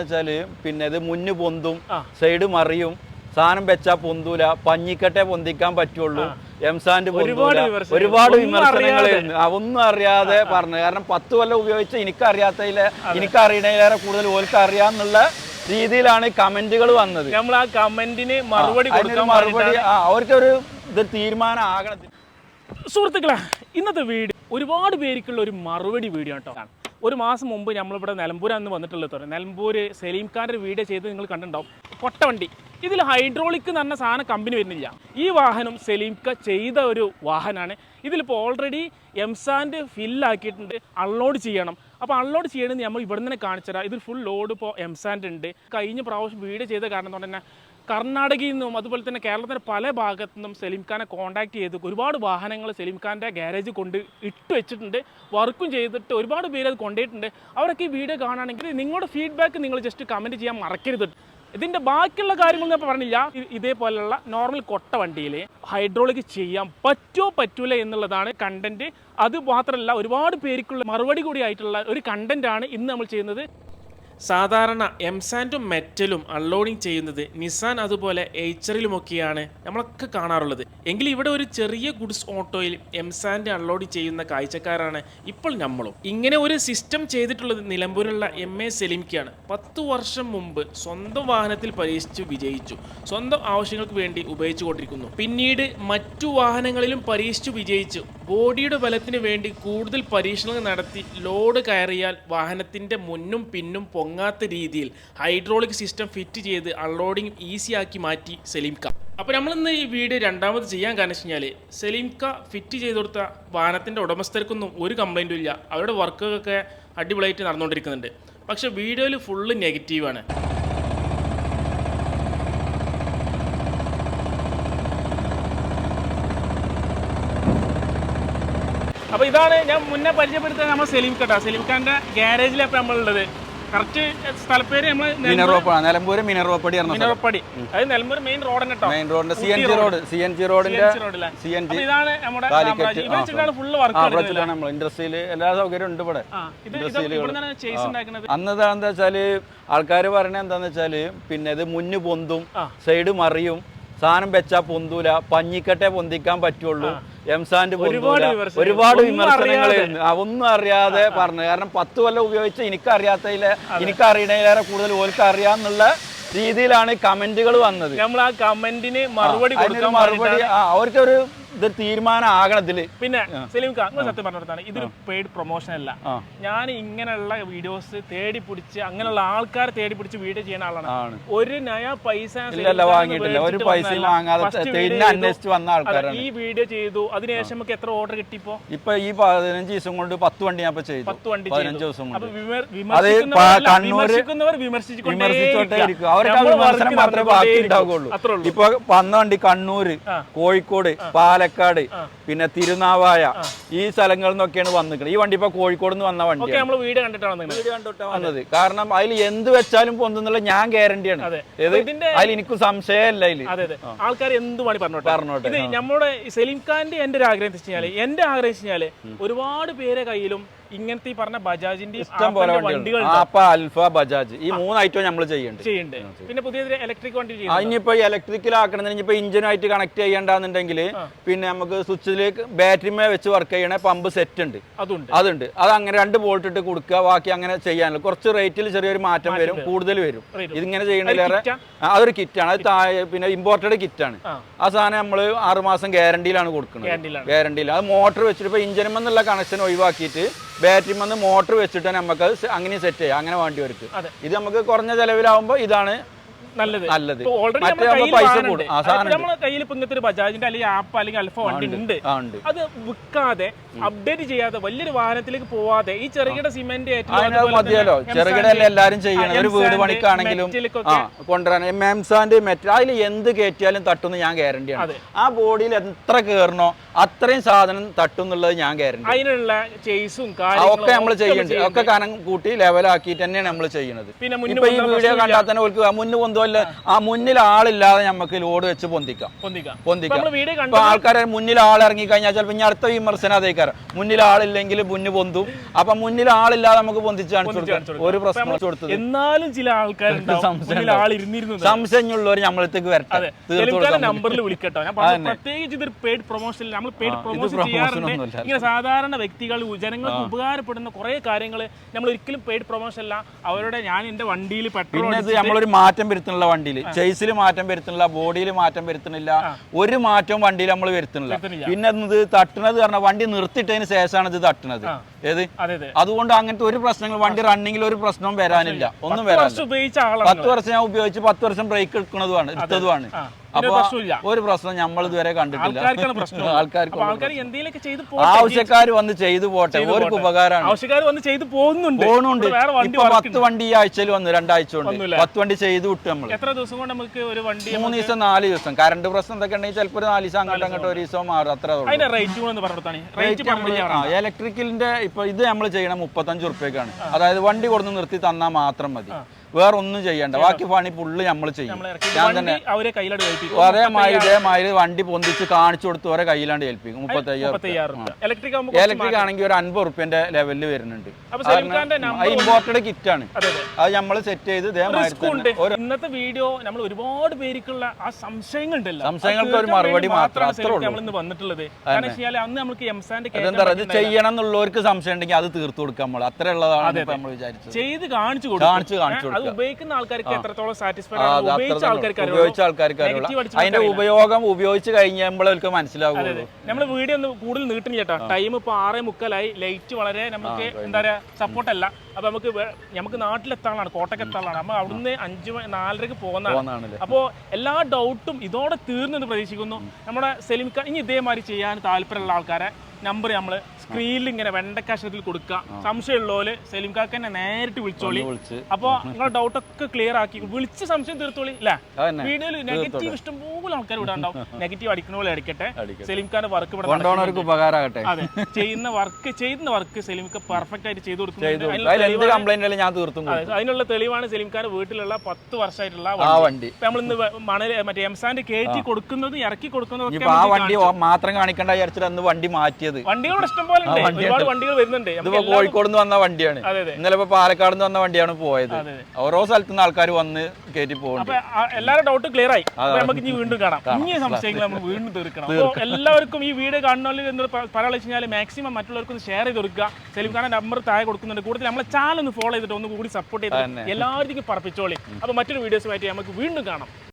വെച്ചാൽ പിന്നെ ഇത് മുന്ന് പൊന്തും സൈഡ് മറിയും സാധനം വെച്ചാ പൊന്തൂല പഞ്ഞിക്കട്ടെ പൊന്തിക്കാൻ പറ്റുള്ളൂ എംസാൻഡ് ഒരുപാട് പൊന്തൂല. ഒരുപാട് വിമർശനങ്ങൾ ഒന്നും അറിയാതെ. പറഞ്ഞു കാരണം പത്ത് കൊല്ലം ഉപയോഗിച്ച് എനിക്കറിയാത്തതിലെ എനിക്കറിയണേലേറെ കൂടുതൽ ഓൽക്ക് അറിയാന്നുള്ള രീതിയിലാണ് കമന്റുകൾ വന്നത്. നമ്മൾ ആ കമന്റിന് മറുപടി മറുപടി അവർക്കൊരു ഇത് തീരുമാനം ആകണം സുഹൃത്തുക്കളെ ഇന്നത്തെ വീഡിയോ ഒരുപാട് പേർക്കുള്ള ഒരു മറുപടി വീഡിയോ കേട്ടോ. ഒരു മാസം മുമ്പ് നമ്മളിവിടെ നിലമ്പൂരാന്ന് വന്നിട്ടുള്ളത് നിലമ്പൂർ സലീം ഖാന്റെ വീഡിയോ ചെയ്ത് നിങ്ങൾ കണ്ടിട്ടുണ്ടാവും. കൊട്ടവണ്ടി ഇതിൽ ഹൈഡ്രോളിക് എന്ന് പറഞ്ഞ സാധനം കമ്പനി വരുന്നില്ല. ഈ വാഹനം സെലീംക ചെയ്ത ഒരു വാഹനമാണ് ഇതിലിപ്പോൾ ഓൾറെഡി എംസാൻഡ് ഫില്ലാക്കിയിട്ടുണ്ട് അൺലോഡ് ചെയ്യണം. അപ്പോൾ അൺലോഡ് ചെയ്യണമെന്ന് നമ്മൾ ഇവിടെ നിന്ന് കാണിച്ചുതരാം. ഇതിൽ ഫുൾ ലോഡ് ഇപ്പോൾ എംസാൻഡ് ഉണ്ട്. കഴിഞ്ഞ പ്രാവശ്യം വീഡിയോ ചെയ്ത കാരണം കൊണ്ട് തന്നെ കർണാടകയിൽ നിന്നും അതുപോലെ തന്നെ കേരളത്തിന്റെ പല ഭാഗത്തു നിന്നും സലീം ഖാനെ കോൺടാക്ട് ചെയ്ത് ഒരുപാട് വാഹനങ്ങൾ സലീം ഖാന്റെ ഗ്യാരേജിൽ കൊണ്ട് ഇട്ട് വെച്ചിട്ടുണ്ട്. വർക്കും ചെയ്തിട്ട് ഒരുപാട് പേര് അത് കൊണ്ടുപോയിട്ടുണ്ട്. അവരൊക്കെ ഈ വീഡിയോ കാണുകയാണെങ്കിൽ നിങ്ങളുടെ ഫീഡ്ബാക്ക് നിങ്ങൾ ജസ്റ്റ് കമന്റ് ചെയ്യാൻ മറക്കരുത്. ഇതിന്റെ ബാക്കിയുള്ള കാര്യങ്ങൾ ഞാൻ പറഞ്ഞില്ല. ഇതേപോലെയുള്ള നോർമൽ കൊട്ട വണ്ടിയിൽ ഹൈഡ്രോളിക് ചെയ്യാൻ പറ്റുമോ പറ്റൂല എന്നുള്ളതാണ് കണ്ടന്റ് അത് മാത്രമല്ല ഒരുപാട് പേർക്കുള്ള മറുപടി കൂടി ആയിട്ടുള്ള ഒരു കണ്ടന്റാണ് ഇന്ന് നമ്മൾ ചെയ്യുന്നത്. സാധാരണ എം സാൻഡും മെറ്റലും അൺലോഡിങ് ചെയ്യുന്നത് നിസാൻ അതുപോലെ എയ്ച്ചറിലുമൊക്കെയാണ് നമ്മളൊക്കെ കാണാറുള്ളത്. എങ്കിൽ ഇവിടെ ഒരു ചെറിയ ഗുഡ്സ് ഓട്ടോയിൽ എം സാൻഡ് അൺലോഡ് ചെയ്യുന്ന കാഴ്ചക്കാരാണ് ഇപ്പോൾ നമ്മളും. ഇങ്ങനെ ഒരു സിസ്റ്റം ചെയ്തിട്ടുള്ളത് നിലമ്പൂരുള്ള എം എ സെലിംക്കാണ് പത്ത് വർഷം മുമ്പ് സ്വന്തം വാഹനത്തിൽ പരീക്ഷിച്ചു വിജയിച്ചു. സ്വന്തം ആവശ്യങ്ങൾക്ക് വേണ്ടി ഉപയോഗിച്ചുകൊണ്ടിരിക്കുന്നു. പിന്നീട് മറ്റു വാഹനങ്ങളിലും പരീക്ഷിച്ചു വിജയിച്ചു. ബോഡിയുടെ ബലത്തിന് വേണ്ടി കൂടുതൽ പരീക്ഷണങ്ങൾ നടത്തി ലോഡ് കയറിയാൽ വാഹനത്തിന്റെ മുന്നും പിന്നും പൊങ്ങാത്ത രീതിയിൽ ഹൈഡ്രോളിക് സിസ്റ്റം ഫിറ്റ് ചെയ്ത് അൺലോഡിങ് ഈസിയാക്കി മാറ്റി സലീംക. അപ്പോൾ നമ്മളിന്ന് ഈ വീഡിയോ രണ്ടാമത് ചെയ്യാൻ കാരണം വെച്ച് കഴിഞ്ഞാൽ സലീംക ഫിറ്റ് ചെയ്ത് കൊടുത്ത വാഹനത്തിന്റെ ഉടമസ്ഥർക്കൊന്നും ഒരു കംപ്ലൈന്റും ഇല്ല. അവരുടെ വർക്കൊക്കെ അടിപൊളിയായിട്ട് നടന്നുകൊണ്ടിരിക്കുന്നുണ്ട്. പക്ഷേ വീഡിയോയിൽ ഫുള്ള് നെഗറ്റീവാണ്. അപ്പോൾ ഇതാണ് ഞാൻ മുന്നേ പരിചയപ്പെടുത്തിയ നമ്മൾ സലീം കട്ട സലീം ഖാന്റെ ഗ്യാരേജിലാണ് നമ്മളുള്ളത്. കറക്റ്റ് സ്ഥലപ്പേര് നമ്മൾ മിനറോപ്പ നിലമ്പൂര് മിനറോപ്പടി. അത് നിലമ്പൂർ മെയിൻ റോഡ് കേട്ടോ മെയിൻ റോഡിന്റെ C N G road C N G റോഡിന്റെ റോഡിലെ സി എൻ ജി ഇതാണ് നമ്മുടെ ഫുള്ള് വർക്ക് നമ്മൾ ഇൻഡസ്ട്രിയിൽ എല്ലാ സൗകര്യവും ഉണ്ട് ഇവിടെ. ആ ഇത് ഇത് ഇവിടുന്നാണ് ചേസ് ഉണ്ടാക്കുന്നത് അന്ന് എന്താ വെച്ചാൽ ആൾക്കാർ പറയണ എന്താന്ന് വെച്ചാൽ പിന്നെ ഇത് മുന്നു പൊന്തും സൈഡ് മറിയും സാധനം വെച്ചാ പൊന്തൂല പഞ്ഞിക്കട്ടെ പൊന്തിക്കാൻ പറ്റുള്ളൂ എംസാൻഡ് പൊന്തൂല. ഒരുപാട് വിമർശനങ്ങൾ വിമർശനങ്ങളായിരുന്നു ഒന്നും അറിയാതെ പറഞ്ഞു. കാരണം പത്ത് കൊല്ലം ഉപയോഗിച്ച് എനിക്കറിയാത്തതിലെ എനിക്കറിയണേറെ കൂടുതൽ ഓൽക്ക് അറിയാന്നുള്ള രീതിയിലാണ് കമന്റുകൾ വന്നത്. നമ്മൾ ആ കമന്റിന് മറുപടി മറുപടി. ഒരു അവർക്കൊരു ഇത് തീരുമാനം ആകണത്തിൽ പിന്നെ സലീം ഖാൻ നിങ്ങൾ സത്യം പറഞ്ഞിടത്താണ്. ഇതൊരു പെയ്ഡ് പ്രൊമോഷൻ അല്ല. ഞാൻ ഇങ്ങനെയുള്ള വീഡിയോസ് തേടി പിടിച്ച് അങ്ങനെയുള്ള ആൾക്കാരെ തേടി പിടിച്ച് വീഡിയോ ചെയ്യുന്ന ആളാണ്. ഒരു നയ പൈസ വാങ്ങിയിട്ടില്ല. ഒരു തെന്നെ അന്വേഷിച്ച് വന്ന ആൾക്കാരാണ്. ഈ വീഡിയോ ചെയ്തു. അതിനുശേഷം നമുക്ക് എത്ര ഓർഡർ കിട്ടിപ്പോ ഇപ്പൊ ഈ പതിനഞ്ച് ദിവസം കൊണ്ട് പത്ത് വണ്ടി ഞാൻ ഇപ്പൊ ചെയ്തു. പത്ത് വണ്ടി പതിനഞ്ച്. ദിവസം കൊണ്ട്. വിമർശിക്കുന്നവർ വിമർശിച്ചോട്ടേ ഇരിക്കും അവർക്ക് വിമർശനം മാത്രമേ ബാക്കി ഉണ്ടാവുകയുള്ളൂ. ഇപ്പൊ വന്ന വണ്ടി കണ്ണൂര് കോഴിക്കോട് കോഴിക്കോട് പാലക്കാട് പിന്നെ തിരുനാവായ ഈ സ്ഥലങ്ങളിൽ നിന്നൊക്കെയാണ് വന്നിരിക്കുന്നത് ഈ വണ്ടി ഇപ്പൊ കോഴിക്കോട് നിന്ന് വന്ന വണ്ടി വീട് നമ്മൾ വീഡിയോ കണ്ടിട്ടാണ് വന്നത്. കാരണം അതിൽ എന്ത് വെച്ചാലും പൊന്തുന്നുള്ള ഞാൻ ഗ്യാരണ്ടിയാണ് അതിൽ എനിക്ക് സംശയമല്ല അതിൽ അതെ അതെ. ആൾക്കാർ എന്ത് വേണി പറഞ്ഞോട്ടെ. പറഞ്ഞോട്ടെ, ഇത് നമ്മുടെ സലീം ഖാന്റെ എന്റെ ഒരു ആഗ്രഹം എന്ന് വെച്ചാൽ എന്റെ ആഗ്രഹം വെച്ചാൽ ഒരുപാട് പേരെ കയ്യിലും ഇങ്ങനത്തെ ഈ പറഞ്ഞ ബജാജിന്റെ ഇഷ്ടം പോലെ വണ്ടികൾ. വണ്ടികൾ ആപ്പ അൽഫ ബജാജ്. ഈ മൂന്ന് ഐറ്റം നമ്മൾ ചെയ്യുന്നുണ്ട്. ചെയ്യുന്നുണ്ട്. പിന്നെ പുതിയ ഇലക്ട്രിക് വണ്ടി ഇനിയിപ്പോ ഇലക്ട്രിക്കൽ ആക്കണമെന്ന് ഇനിയിപ്പോ ഇഞ്ചിനായിട്ട് കണക്ട് ചെയ്യണ്ടെന്നുണ്ടെങ്കിൽ പിന്നെ നമുക്ക് സ്വിച്ചിലേക്ക് ബാറ്ററിമേ വെച്ച് വർക്ക് ചെയ്യണ പമ്പ് സെറ്റ് ഉണ്ട്. അതുണ്ട്. അതുണ്ട്. അത് അങ്ങനെ രണ്ട് ബോൾട്ട് ഇട്ട് കൊടുക്കുക ബാക്കി അങ്ങനെ ചെയ്യാനുള്ള. കുറച്ച് റേറ്റിൽ ചെറിയൊരു മാറ്റം വരും കൂടുതൽ വരും. ഇതിങ്ങനെ ചെയ്യണതിലേറെ അതൊരു കിറ്റാണ് അത് താഴെ പിന്നെ ഇമ്പോർട്ടഡ് കിറ്റാണ് ആ. സാധനം നമ്മൾ ആറുമാസം ഗ്യാരണ്ടിയിലാണ് കൊടുക്കുന്നത്. ഗ്യാരണ്ടിയിൽ അത് മോട്ടർ വെച്ചിട്ട് ഇപ്പോൾ ഇഞ്ചിനുമെന്നുള്ള കണക്ഷൻ ഒഴിവാക്കിയിട്ട് ബാറ്ററി വന്ന് മോട്ടർ വെച്ചിട്ട് നമുക്ക് അത് അങ്ങനെ സെറ്റ് ചെയ്യാം. അങ്ങനെ വേണ്ടി വരും ഇത് നമുക്ക് കുറഞ്ഞ ചെലവിലാവുമ്പോൾ ഇതാണ് നല്ലത്. നല്ലത്. മറ്റേ നമ്മുടെ പൈസ കൂടും. ആ സാധനം നമ്മുടെ കയ്യിൽ ഇപ്പൊ ഇങ്ങനത്തെ ഒരു ബജാജിന്റെ അല്ലെങ്കിൽ ആപ്പ് അല്ലെങ്കിൽ അൽഫ വണ്ടി ഉണ്ട്. ആ ഉണ്ട്. അത് വിൽക്കാതെ അപ്ഡേറ്റ് ചെയ്യാതെ വലിയൊരു വാഹനത്തിലേക്ക് പോവാതെ ഈ ചെറുകിട സിമെന്റ് അതിനത് മതിയല്ലോ. ചെറുകിട അല്ലേ എല്ലാരും ചെയ്യണം ഒരു വീട് പണിക്കാണെങ്കിലും ആ കൊണ്ടുവരാൻ. മെംസാന്റെ മെറ്റൽ അതിൽ എന്ത് കയറ്റിയാലും തട്ടുന്ന ഞാൻ ഗ്യാരണ്ടിയാണ് ആ ബോഡിയിൽ എത്ര കയറണോ അത്രയും സാധനം തട്ടുന്നുള്ളത് ഞാൻ ഗ്യാരണ്ടി അതിനുള്ള ചേസും ഒക്കെ നമ്മൾ ചെയ്യുന്നുണ്ട് ഒക്കെ കനം കൂട്ടി ലെവലാക്കിയിട്ട് തന്നെയാണ് നമ്മൾ ചെയ്യുന്നത്. പിന്നെ മുന്നിൽ ഇപ്പൊ ഈ വീഡിയോ കണ്ടാൽ തന്നെ ഓൽക്ക് മുന്ന് പൊന്തല്ല ആ. മുന്നിൽ ആളില്ലാതെ നമുക്ക് ലോഡ് വെച്ച് പൊന്തിക്കാം. പൊന്തിക്കാം. ഇപ്പൊ ആൾക്കാരെ മുന്നിൽ ആൾ ഇറങ്ങി കഴിഞ്ഞാൽ ചിലപ്പോൾ ഇനി അടുത്ത വിമർശനം അതേക്കാരം മുന്നിൽ ആളില്ലെങ്കിൽ മുന്ന് പൊന്തും. അപ്പൊ മുന്നിൽ ആളില്ലാതെ നമുക്ക് പൊന്തിച്ച് കാണിച്ചു കൊടുക്കാം. ഒരു പ്രശ്നം കൊടുത്തത് എന്നാലും ചില ആൾക്കാർ സംശയമുള്ളവർ നമ്മളത്തേക്ക് വരട്ടെ. നമ്പറിൽ വിളിക്കട്ടോ. ഞാൻ പറഞ്ഞു പ്രത്യേകിച്ച് ഇതൊരു പെയ്ഡ് പ്രൊമോഷൻ നമ്മൾ പെയ്ഡ് പ്രൊമോഷൻ promotion ചെയ്യാറുണ്ട്. ഇങ്ങനെ സാധാരണ വ്യക്തികൾ ജനങ്ങൾക്ക് ഉപകാരപ്പെടുന്ന കുറെ കാര്യങ്ങൾ നമ്മൾ ഒരിക്കലും പെയ്ഡ് പ്രൊമോഷൻ അല്ല അവരുടെ ഞാൻ എന്റെ വണ്ടിയിൽ പെട്രോൾ ഇത് നമ്മളൊരു മാറ്റം വരുത്തുന്നില്ല വണ്ടിയിൽ ചേസിൽ മാറ്റം വരുത്തുന്നില്ല ബോഡിയിൽ മാറ്റം വരുത്തുന്നില്ല ഒരു മാറ്റവും വണ്ടിയിൽ നമ്മൾ വരുത്തുന്നില്ല. പിന്നെ ഇത് തട്ടുന്നത് കാരണം വണ്ടി നിർത്തിയിട്ടതിന് ശേഷമാണ് ഇത് തട്ടുന്നത്. ഏത്? അതെ അതെ. അതുകൊണ്ട് അങ്ങനത്തെ ഒരു പ്രശ്നങ്ങൾ വണ്ടി റണ്ണിങ്ങിൽ ഒരു പ്രശ്നവും വരാനില്ല. ഒന്നും വരാനില്ല. പത്ത് വർഷം ഞാൻ ഉപയോഗിച്ച് പത്ത് വർഷം ബ്രേക്ക് എടുക്കുന്നതുമാണ് എടുത്തതുമാണ്. അപ്പൊ ഒരു പ്രശ്നം നമ്മൾ ഇതുവരെ കണ്ടിട്ടില്ല. ആൾക്കാർക്ക് ആവശ്യക്കാർ വന്ന് ചെയ്തു പോട്ടെ. ഒരു ഉപകാരമാണ്. ആവശ്യക്കാർ വന്ന് ചെയ്തു പോകുന്നുണ്ട്. വണ്ടി ഇപ്പൊ പത്ത് വണ്ടി ഈ ആഴ്ചയിൽ വന്നു രണ്ടാഴ്ച കൊണ്ട് പത്ത് വണ്ടി ചെയ്തു വിട്ടു നമ്മൾ എത്ര ദിവസം കൊണ്ട് നമുക്ക് ഒരു വണ്ടി മൂന്ന് ദിവസം നാല് ദിവസം. കറണ്ട് പ്രശ്നം എന്തൊക്കെ ഉണ്ടെങ്കിൽ ചിലപ്പോൾ ഒരു നാല് ദിവസം അങ്ങോട്ട് അങ്ങോട്ട് ഒരു ദിവസം മാറും. അത്ര ഇലക്ട്രിക്കലിന്റെ ഇപ്പൊ ഇത് നമ്മൾ ചെയ്യണം മുപ്പത്തഞ്ച് ഉറുപ്പ്യക്കാണ്. അതായത് വണ്ടി കൊടുന്ന് നിർത്തി തന്നാൽ മാത്രം മതി. വേറെ ഒന്നും ചെയ്യണ്ട. ബാക്കി പണി ഫുള്ള് നമ്മൾ ചെയ്യും. ഞാൻ തന്നെ ഒരേമാതിരി ഇതേമാതിരി വണ്ടി പൊന്തിച്ച് കാണിച്ചു കൊടുത്ത് ഒരേ കയ്യിലാണ്ട് ഏൽപ്പിക്കും. മുപ്പത്തയ്യായിരം ഇലക്ട്രിക് ആണെങ്കിൽ ഒരു അൻപത് റുപ്യന്റെ ലെവലിൽ വരുന്നുണ്ട്. ഇമ്പോർട്ടഡ് കിറ്റ് ആണ് അതെ നമ്മൾ സെറ്റ് ചെയ്ത് ഇതേമാതിരി ഇന്നത്തെ വീഡിയോ നമ്മൾ ഒരുപാട് പേർക്കുള്ള ആ സംശയങ്ങൾ ഉണ്ടല്ലോ സംശയങ്ങൾക്ക് ഒരു മറുപടി മാത്രം വന്നിട്ടുള്ളത്. അന്ന് നമുക്ക് എംസാന്റെ ചെയ്യണം എന്നുള്ളവർക്ക് സംശയം ഉണ്ടെങ്കിൽ അത് തീർത്തു കൊടുക്കാം നമ്മൾ അത്ര ഉള്ളതാണ് നമ്മൾ വിചാരിച്ചത്. ചെയ്ത് കാണിച്ചു കൊടുക്കും. കാണിച്ചു കാണിച്ചു അത് ഉപയോഗിക്കുന്ന ആൾക്കാർക്ക് എത്രത്തോളം സാറ്റിസ്ഫൈഡ് ഉപയോഗിച്ച ആൾക്കാർക്ക് അതിന്റെ ഉപയോഗം ഉപയോഗിച്ച് കഴിയുമ്പോൾ അവർക്ക് മനസ്സിലാവുള്ളൂ. നമ്മൾ വീഡിയോ ഒന്ന് കൂടുതൽ നീട്ടുന്നില്ല കേട്ടോ. ടൈം ഇപ്പൊ ആറേ മുക്കാലായി. ലൈറ്റ് വളരെ നമുക്ക് എന്താ പറയാ സപ്പോർട്ട് അല്ല. അപ്പൊ നമുക്ക് നമുക്ക് നാട്ടിലെത്താനാണ് കോട്ടയ്ക്ക് എത്താനാണ് അപ്പൊ അവിടുന്ന് അഞ്ചു നാലരക്ക് പോകുന്നതാണ്. അപ്പോൾ എല്ലാ ഡൗട്ടും ഇതോടെ തീർന്നു എന്ന് പ്രതീക്ഷിക്കുന്നു നമ്മുടെ സെലിമിക്ക ഇനി ഇതേമാതിരി ചെയ്യാൻ താല്പര്യമുള്ള ആൾക്കാരെ നമ്പർ നമ്മൾ സ്ക്രീനിൽ ഇങ്ങനെ വെണ്ടക്കാശത്തിൽ കൊടുക്കുക. സംശയമുള്ളവര് സലീം കാക്ക തന്നെ നേരിട്ട് വിളിച്ചോളി. അപ്പൊ നിങ്ങളെ ഡൗട്ട് ഒക്കെ ക്ലിയർ ആക്കി വിളിച്ച് സംശയം തീർത്തോളി അല്ലേ വീഡിയോയിൽ നെഗറ്റീവ് ഇഷ്ടംപോലെ ആൾക്കാർ ഇവിടെ ഉണ്ടാവും. നെഗറ്റീവ് അടിക്കുന്ന പോലെ അടിക്കട്ടെ. സലീം ഖാന്റെ വർക്ക് ഇവിടെ ഉപകാരമാകട്ടെ. അതെ. ചെയ്യുന്ന വർക്ക് ചെയ്യുന്ന വർക്ക് സലീം ഖാൻ പെർഫെക്റ്റ് ആയിട്ട് ചെയ്തു കൊടുക്കുന്നു ഞാൻ തീർത്തും. അതിനുള്ള തെളിവാണ് സലീം ഖാൻ വീട്ടിലുള്ള പത്ത് വർഷമായിട്ടുള്ള വണ്ടി. നമ്മൾ ഇന്ന് മണൽ മറ്റേ എംസാന്റെ കയറ്റി കൊടുക്കുന്നതും ഇറക്കി കൊടുക്കുന്നതും ആ വണ്ടി മാത്രം കാണിക്കണ്ട വിചാരിച്ചിട്ട് അന്ന് വണ്ടി മാറ്റിയത് വണ്ടികളുടെ ഇഷ്ടം പോലെ ഒരുപാട് വണ്ടികൾ വരുന്നുണ്ട്. ഇതിപ്പോ കോഴിക്കോട് നിന്ന് വന്ന വണ്ടിയാണ്. ഇന്നലെ ഇപ്പൊ പാലക്കാട് നിന്ന് വന്ന വണ്ടിയാണ് പോയത്. ഓരോ സ്ഥലത്തു നിന്ന് ആൾക്കാർ വന്ന് കയറ്റി പോകുന്നുണ്ട് ആ ഡൗട്ട് ക്ലിയർ ആയി. നമുക്ക് ഇനി വീണ്ടും കാണാം. ഇനി സംശയങ്ങൾ നമ്മൾ വീണ്ടും തീർക്കണം. എല്ലാവർക്കും ഈ വീഡിയോ കാണണമെങ്കിൽ എന്ന് കഴിഞ്ഞാൽ മാക്സിമം മറ്റുള്ളവർക്കും ഷെയർ ചെയ്ത് കൊടുക്കുക. സലീം ഖാന്റെ നമ്പർ താഴെ കൊടുക്കുന്നുണ്ട്. കൂടുതൽ നമ്മളെ ചാനൽ ഒന്ന് ഫോളോ ചെയ്തിട്ട് ഒന്ന് കൂടി സപ്പോർട്ട് ചെയ്ത് എല്ലാവർക്കും പറപ്പിച്ചോളി. അപ്പൊ മറ്റൊരു വീഡിയോസുമായിട്ട് നമുക്ക് വീണ്ടും കാണാം.